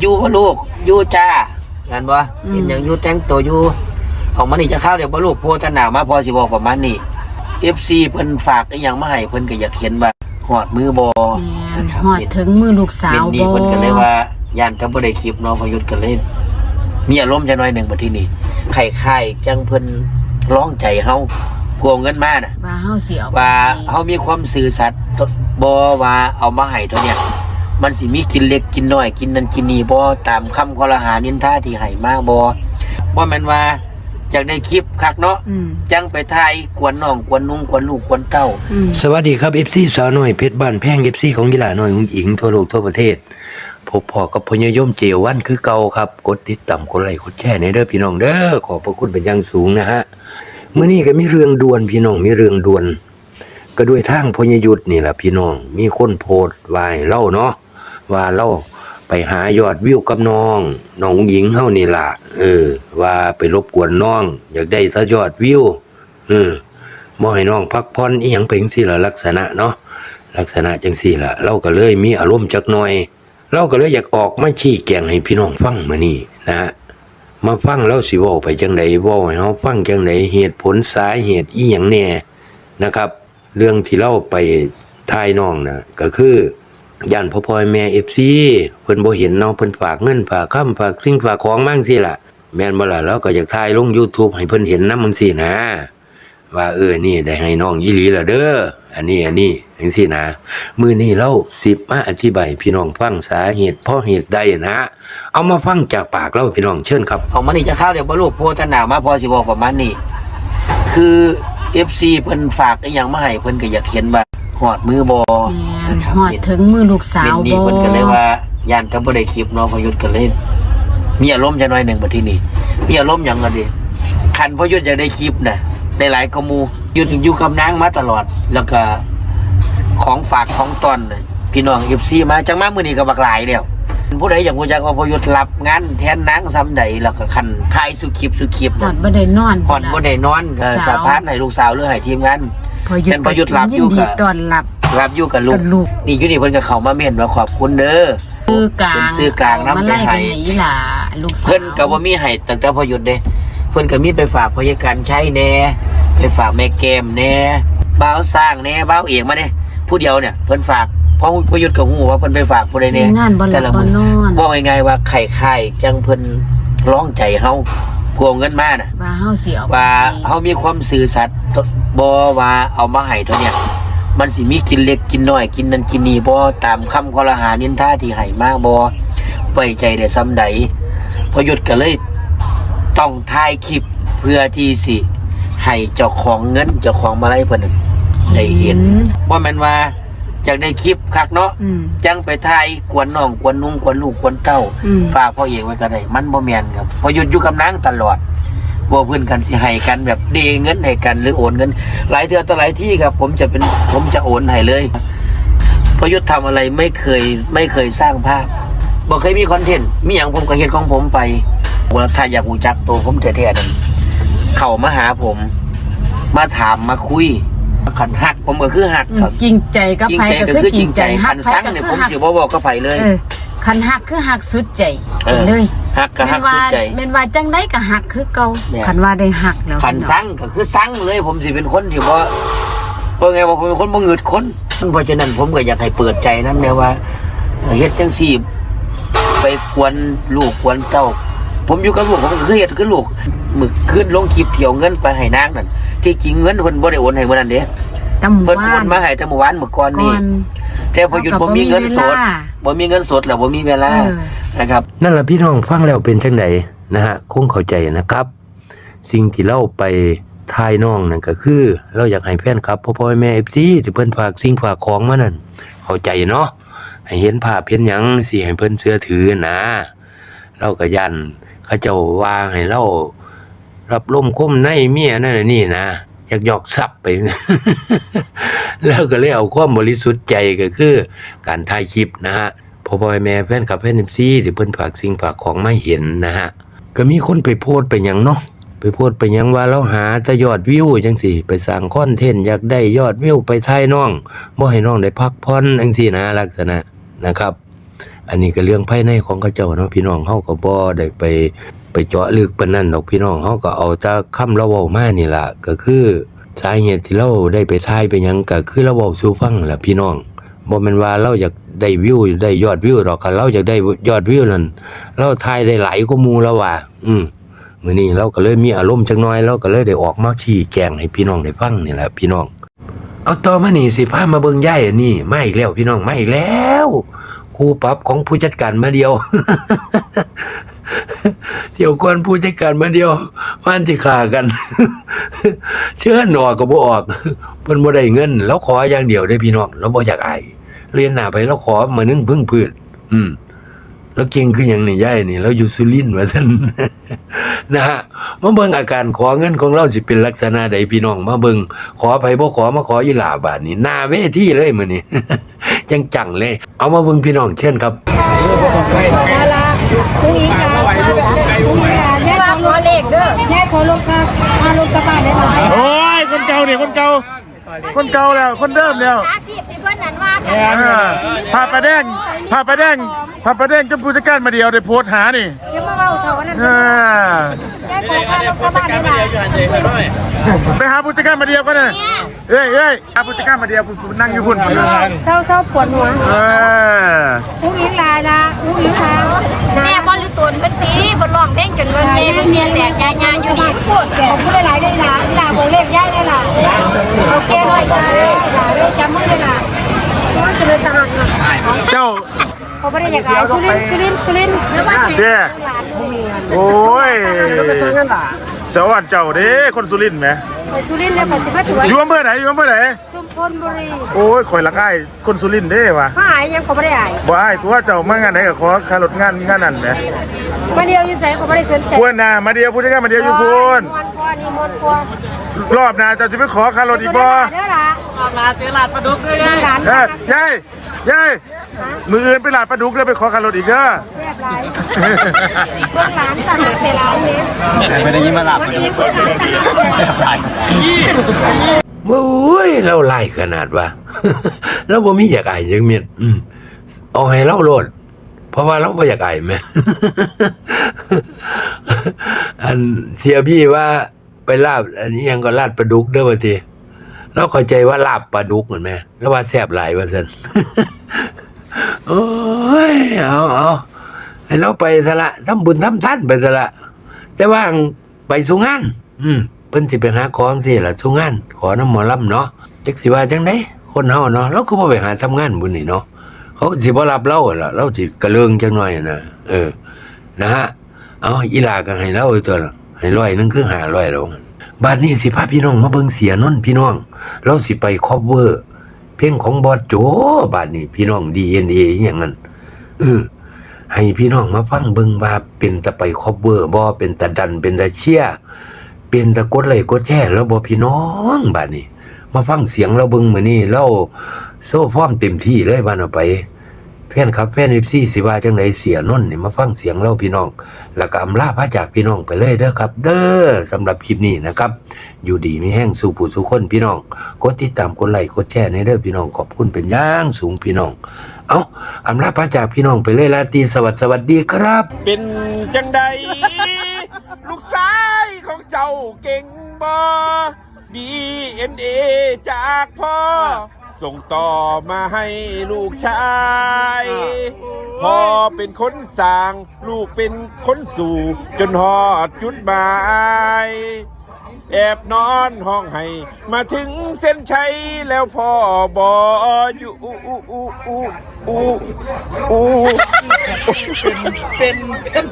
อยู่บ่ลูกอยู่จ้าเห็นบ่เห็นหยังอยู่แต่งตัวอยู่ออกมานี่จะเข้าเดี๋ยวบ่ลูกโพธนามาพอสิบอกประมาณนี้ FC เพิ่นฝากอีหยังมาให้เพิ่นก็อยากเห็นว่าหอดมือบ่แม่นนะครับหอดถึงมือลูกสาเป็วนนี่บ่เพิ่นก็เลยว่าย่านถ้าบ่ได้คลิปเนาะพอยุทธก็เลยมีอารมณ์จังหน่อยหนึงบัดทีนี้ไข่ๆจังเพิ่นร้องใจเฮากลัวเงินมาน่ะว่าเฮาสิเอาไปว่าเฮามีความซื่อสัตย์บ่ว่าเอามาให้เท่าเนี้ย มันสิมีกินเล็กกินน้อย กินนั่นกินนี่บ่ตามคำคอรหานินทาที่ให้มาบ่บ่แม่นว่าอยากได้คลิปคักเนาะอืม จังไปถ่ายกวนน้องกวนนุ่งกวนลูกกวนเต้า อืม สวัสดีครับ FC สาวน้อยเพชรบ้านแพง FC ของกีฬาน้อยของหญิงทั่วโลกทั่วประเทศพบพอกับพญายมเจวันคือเก่าครับ กดติดตามกดไลค์กดแชร์ในเด้อพี่น้องเด้อขอบพระคุณเป็นอย่างสูงนะฮะเมื่อนี้ก็มีเรื่องด่วนพี่น้องมีเรื่องด่วน ก็ด้วยทางพญายุทธนี่แหละพี่น้อง มีคนโพสต์ไว้เล่าเนาะ ว่าเล่าไปหายอดวิวกับน้องน้องหญิงเฮานี่ล่ะเออ ว่าไปรบกวนน้อง อยากได้ซะยอดวิวเออบ่ให้น้องพักผ่อนอีหยังเป็นจังซี่ล่ะลักษณะเนาะลักษณะจังซี่ล่ะ เราก็เลยมีอารมณ์จักหน่อย เราก็เลยอยากออกมาชี้แจงให้พี่น้องฟังมื้อนี้นะฮะมาฟังแล้วสิว้าไปจังไดเว้าให้เฮาฟังจังไดเหตุผลสาเหตุอีหยังแน่นะครับ เรื่องที่เราไปทายน้องนะก็คือ ย่านพ่อพ่อแม่ FC เพิ่นบ่เห็นเนาะเพิ่นฝากเงินฝากคำฝากสิ่งฝากของมาจังซี่ล่ะ แม่นบ่ล่ะเราก็อยากทายลง YouTube ให้เพิ่นเห็นนำจังซี่นะ ว่าเออนี่ได้ให้น้องยี่หลีละเด้ออันนี้อันนี้จังซี่นะ มือนี้เราสิบมาอธิบายพี่น้องฟังสาเหตุเพราะเหตุใดนะ เอามาฟังจากปากเราพี่น้องเชิญครับออกมานี่จะเข้าเดี๋ยวบ่ลูกโพธนามาพอสิบอกประมาณนี้คือ FC เพิ่นฝากอีหยังมาให้เพิ่นก็อยากเห็นว่า หอดมือบ่แม่นนะครับหอดถึงมือลูกสาเป็นวนี่บ่เพิ่นก็เลยว่าย่านถ้าบ่ได้คลิปเนาะพอยุทธก็เลยมีอารมณ์จังหน่อยหนึงบัดทีนี้มีอารมณ์หยังก็ดิคันพอยุทธอยากได้คลิปน่ะได้หลายกว่าหมู่อยู่ถึงอยู่กับนางมาตลอด แล้วก็ของฝากของตอนน่ะพี่น้อง FC มาจังมามื้อนี้ก็บักหลายแล้วผู้ใดอยากรู้จักว่าพอยุทธรับงานแทนนางซ้ำใดแล้วก็คันถ่ายสุคลิปสุคลิปหอน่ะ ดบ่ได้นอนผ่อนบ่ได้นอนก็ลูกสาวสะพานให้ลูกสาวหรือให้ทีมงานพ อหยุดเป็นพอหยุดหลับอยู่นดีกับตอนหลับรับอยู่กับลูกักบลูกนี่อยู่นี่เพิ่นก็เข้ามาเม่นว่าขอบคุณเด้อซื้อกลางเป็นซื้อกลางนำมาไปไล่ให้ไปไหนอีหล่ะลูกสาวเพิ่นก็บ่มีให้ตั้งแต่พอหยุดเด้เพิ่นก็มีไปฝากพยาการใช้แหน่ไปฝากแม่แก้มแหน่บ่าวสร้างแหน่บ่าวเอกมาเด้ผู้เดียวเนี่ยเพิ่นฝากเพราะพอหยุดก็ฮู้ว่าเพิ่นไปฝากผู้ใดแหน่งานบ่หลัแต่บละบ่มื้อนอนบอกง่ายๆว่าไข่ๆจังเพิ่นร้องใจเฮากลัวเงินมาน่ะ ว่าเฮาสิเอาไปว่าเฮามีความซื่อสัตย์ บ่ว่าเอามาให้เท่าเนี้ยมันสิมีกินเล็กกินน้อยกินนั่นกินนี่บ่ตามคำคอรหานินทาที่ให้มาบ่ไว้ใจได้ซ้ำใดพอหยุดก็เลยต้องถ่ายคลิปเพื่อที่สิให้เจ้าของเงินเจ้าของมาลัยเพิ่นนะได้เห็นว่าแม่นว่าอยากได้คลิปคักเนาะอืมจังไปถ่ายกวนน้องกวนนุ่งกวนลูกกวนเต้าอืมฝากพ่อเอกไว้ก็ได้มันบ่แม่นครับพอหยุดอยู่กับนางตลอด บ่เพื่อนกันสิให้กันแบบเดเงินให้กันหรือโอนเงิน หลายเทื่อต่อหลายที่ครับ ผมจะเป็นผมจะโอนให้เลยพอหยุดทำอะไรไม่เคยไม่เคยสร้างภาพบ่เคยมีคอนเทนต์มีหยังผมก็เฮ็ดของผมไปว่าถ้าอยากรู้จักตัวผมแท้ๆนั่นเข้ามาหาผม มาถามมาคุยขันหักผมก็คือหักอืมครับจริงใจกับจริงไผใจก็ก็คือคือจจริริงงใจใจฮัคักนไผซังก็เนี่ยคืผอมฮักสิบ่บอกกับไผเลยเออคันฮักคือฮักสุดใจเออเลย หักก็หักสุดใจ แม่นว่าจังไดก็ฮักคือเก่าแม่น คันว่าได้ฮักแล้วขันซังก็คือซังเลย ผมสิเป็นคนที่ว่าว่าไงว่าผมเป็นคนบ่เงืดคนเพราะฉะนั้นผมก็อยากให้เปิดใจนำแนวว่าเฮ็ดจังซี่ไปกวนลูกกวนเต้า ผมอยู่กับลูกผมก็คือเฮ็ดคือลูกมึกขึ้นลงคลิปเที่ยวเงินไปให้นางนั่นที่จริงเงินเพิ่นบ่ได้โอนให้มื้อนั้นเด้ตำเพิ่นว่าโอนมาให้แต่เมื่อวานเมื่อก่อนก่นี่อนแต่พอหยุดบ่มีเงินสดบ่มีเงินสดแล้วบ่มีเวลา เออ นะครับนั่นแหละพี่น้องฟังแล้วเป็นจังไดนะฮะคงเข้าใจนะครับ สิ่งที่เราไปทายน้องนั่นก็คือ เราอยากให้แฟนครับพ่อพ่อแม่เอฟซีที่เพิ่นฝากสิ่งฝากของมานั่นเข้าใจเนาะให้เห็นภาพเห็นหยังสิให้เพิ่นเชื่อถือนะ เราก็ยันเขาเจ้าว่าให้เรารับลมคมในเมียนั่นนี่นะอยากหยอกซับไป แล้วก็เลยเอาความบริสุทธิ์ใจก็คือ การถ่ายคลิปนะฮะ พ่อพ่อแม่แฟนคลับแฟนเอฟซีที่เพิ่นฝากสิ่งฝากของไมาเห็นนะฮะก็มีคนไปโพสต์ไปยังเนาะไปโพสต์ไปยังว่าเราหาแต่ยอดวิวจังสี่ ไปสร้างคอนเทนต์อยากได้ยอดวิวไปถ่ายน้องบ่ให้น้องได้พักผ่อนจังสี่นะลักษณะนะครับ อันนี้ก็เรื่องภายในของเขาเจ้าเนาะพี่น้องเฮาก็บ่ได้ไปไปเจาะลึกปานนั้นดอกพี่น้องเฮาก็เอาแต่คำเราเว้ามานี่ล่ะก็คือสาเหตุที่เราได้ไปทายไปยังก็คือเราเว้าสู่ฟังล่ะพี่น้อง บ่แม่นว่าเราอยากได้วิวได้ยอดวิวดอกคันเราอยากได้ยอดวิวนั่นเราทายได้หลายกว่าหมู่แล้วว่า อืมมื้อนี้เราก็เลยมีอารมณ์จักหน่อยเราก็เลยได้ออกมาชี้แจงให้พี่น้องได้ฟังนี่แหละพี่น้อง เอาต่อมานี่สิพามาเบิ่งย่ายอันนี้มาอีกแล้วพี่น้องมาอีกแล้วครูปรับของผู้จัดการมาเดียวเที่ยวก่อนผู้จัดการมาเดียวว่านสิขากัน เชื่อหนอกก็บ่ออกเพิ่นบ่ได้เงิน แล้วขออย่างเดียวได้พี่น้องแล้วบ่อยากอาย เรียนหน้าไปแล้วขอมานึงพึ่งพืชอืม แล้วเก่งคือหยังนี่ย่ายนี่ แล้วอยู่สุรินทร์ว่าซั่นนะฮะมาเบิ่งอาการขอเงินของเราสิเป็นลักษณะใดพี่น้อง มาเบิ่งขอไปบ่ขอมาขออีหลาบาดนี้หน้าเวทีเลยมื้อนี้จังจังๆเลย เอามาเบิ่งพี่น้องเช่นครับพรุ่งนี้ค่ะพรุ่งนี้ค่ะแยกของรถเลขเด้อแยกของรถค่ะมารถกระบะได้ไหมโอ้ยคนเก่าเนี่ยคนเก่า คนเก่าแล้วคนเดิมแล้วอาชีพที่เพื่อนนั้นว่าเออพาไปแดงพาไปแดงพาไปแดงจนผู้จัดการมาเดียวได้โพสต์หานี่เดี๋ยวมาเล่าเท่านั้นเออแยกของรถกระบะได้ไหมไปหาผู้จัดการมาเดียวก็ได้เอ้ยเอ้ยหาผู้จัดการมาเดียวผู้นั่งอยู่พุ่นเศร้าเศร้าปวดหัวเออพรุ่งนี้ลาละพรุ่งนี้ค่ะแม่บ อลหรือตูนเป็นตีบอลร้องเพลงจนวันเย่มันเมียแตกยายาอยู่นี่พูดผมพูดหลายได้ละลาโบเลขย่ายได้ละโอเคหน่อยจ้าลาเลยจำมึงได้ละว่าจะเลยทหารเจ้าเขาไม่ได้อยากขายสุรินทร์สุรินทร์สุรินทร์แล้วว่าเด้โอ้ยสวัสดีเจ้าเด้คนสุรินทร์ไหมไปสุรินทร์แล้วก็สิมาถือว่าอยู่อำเภอไหนอยู่อำเภอไหนชุ มพลบุรีโอ้ยข่อยละอ้ายคนสุรินทร์เด้ว่ะเขาหายยังเขาไม่ได้หายบ่อ้ายตัวเจ้ามางานไหนก็ขอค่ารถงานงานนั้นแหมมาเดียวอยู่ใส่เขาไม่ได้สนใจพวนน่ะมาเดียวผู้จัดการมาเดียวอยู่พุ่นมวนพอนี่มวนพอรอบหน้าเจะจะไปขอค่ารถอีกบ่เด้อล่ะออกมาซื้อหลาดปลาดุกเลยนะร้านเอ้ยยายยายมืออื่นไปหลาดปลาดุกแล้วไปขอค่ารถอีกเด้อเรียบร้อยเบื้องร้านต่างหากในร้านนี้ไม่ได้ยินมาหลับวันนี้เบื้องร้านต่างหากเจ็บไหล โอ้ยเราไล่ขนาดว่าเราบ่มีอยากอายจังเมียนอืมเอาให้เราโลด เพราะว่าเราบ่อยากอายแม่อันเสียพี่ว่าไปลาบ อันนี้ยังก็ลาดปลาดุกเด้อว่าทีเราเข้าใจว่าลาบปลาดุกเหมือนแม่แล้วว่าแซ่บหลายว่าซั่นโอ้ยเอาเอาให้เราไปซะละทำบุญทำท่านไปซะละแต่ว่าไปสู่งาน อืม เพิ่นสิไปหาของสิล่ะสู่งาน ขอน้ำหมอลำเนาะจักสิว่าจังไดคนเฮาเนาะเราก็บ่ไปหาทำงานบุญนี่เนาะเขาสิบ่รับเราล่ะเราสิกระเลิงจังหน่อยน่ะเออ นะฮะเอาอีหลาก็ให้เราอ้ตัวละให้ร้อยนึงคือ500แล้วงั้นบาดนี้สิพาพี่น้องมาเบิ่งเสียนนพี่น้อง เราสิไปคอบเวอร์ เพลงของบอสโจบาดนี้พี่น้อง DNA อหย่างนั้นเออให้พี่น้องมาฟังเบิ่งว่าเป็นตะไปคอบเวอร์บ่เป็นตะดันเป็นตะเชีย เป็นตะกดไลกดแชร์แล้วบ่พี่น้องบาดนี้ มาฟังเสียงเราเบิ่งมือนี้เราโซ่พร้อมเต็มที่เลยบ้าดเอาไปแฟนครับแฟน FC สิว่าจังไดเสียนนท์นี่มาฟังเสียงเราพี่น้อง แล้วก็อำลาพระจากพี่น้องไปเลยเด้อครับ เด้อสำหรับคลิปนี้นะครับ อยู่ดีมีแห้งสู่ผู้สู่คนพี่น้องกดติดตามกดไลค์กดแชร์ในเด้อพี่น้องขอบคุณเป็นย่างสูงพี่น้อง เอาอำลาพระจากพี่น้องไปเลยลาตีสวัสดิ์สวัสดีครับ เป็นจังใดลูกชายของ เจ้าเก่งบ่ดีเอ็นเอจากพ่อ ส่งต่อมาให้ลูกชายพ่อเป็นคนสร้าง ลูกเป็นคนสู่ จนหอดจุดหมายแอบนอนห้องให้มาถึงเส้นชัยแล้วพ่อบออยู่อูอูอูอูอูอูเป็นเป็น